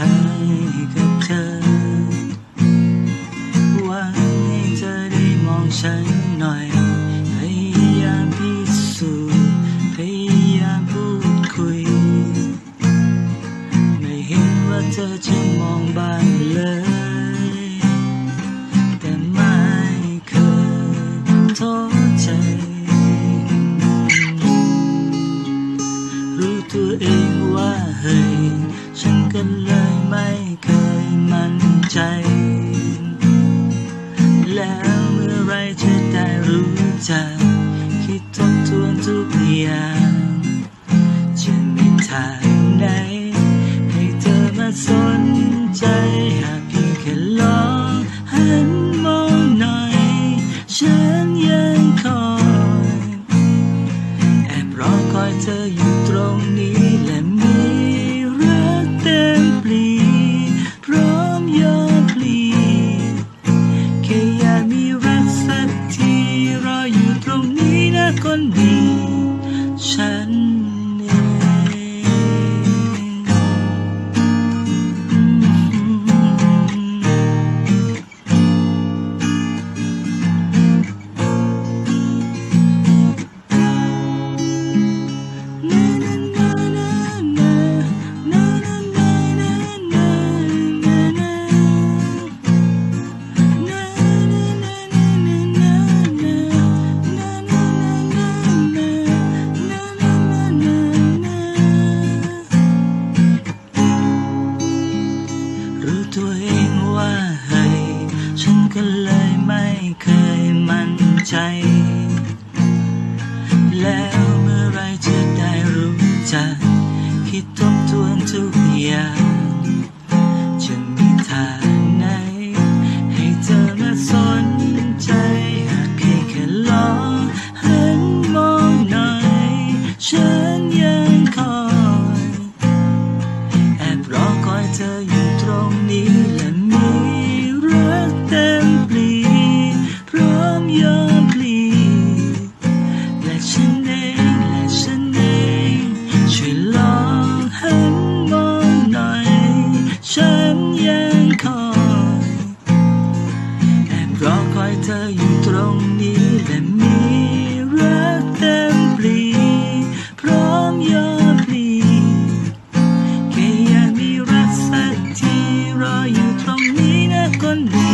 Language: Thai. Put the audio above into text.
ใจกับเธอ หวังให้เธอได้มองฉันหน่อย พยายามพิสูจน์พยายามพูดคุย ไม่เห็นว่าเธอจะมองบ้างเลยแต่ไม่เคยท้อใจรู้ตัวเองว่าเฮ้ ก็เลยไม่เคยมั่นใจ แล้วเมื่อไรจะได้รู้จัก คิดทบทวนทุกอย่าง รู้ตัวเองว่าเฮ้ยฉันก็เลยไม่เคยมั่นใจ แล้วเมื่อไรจะได้รู้จักคิดทบทวนทุกอย่าง ยอมพลีและฉันเองและฉันเองช่วยลองหันมองหน่อยฉันยังคอยแอบรอคอยเธออยู่ตรงนี้และมีรักเต็มปลีพร้อมยอมพลีแค่อยากมีรักสักทีรออยู่ตรงนี้นะคนดี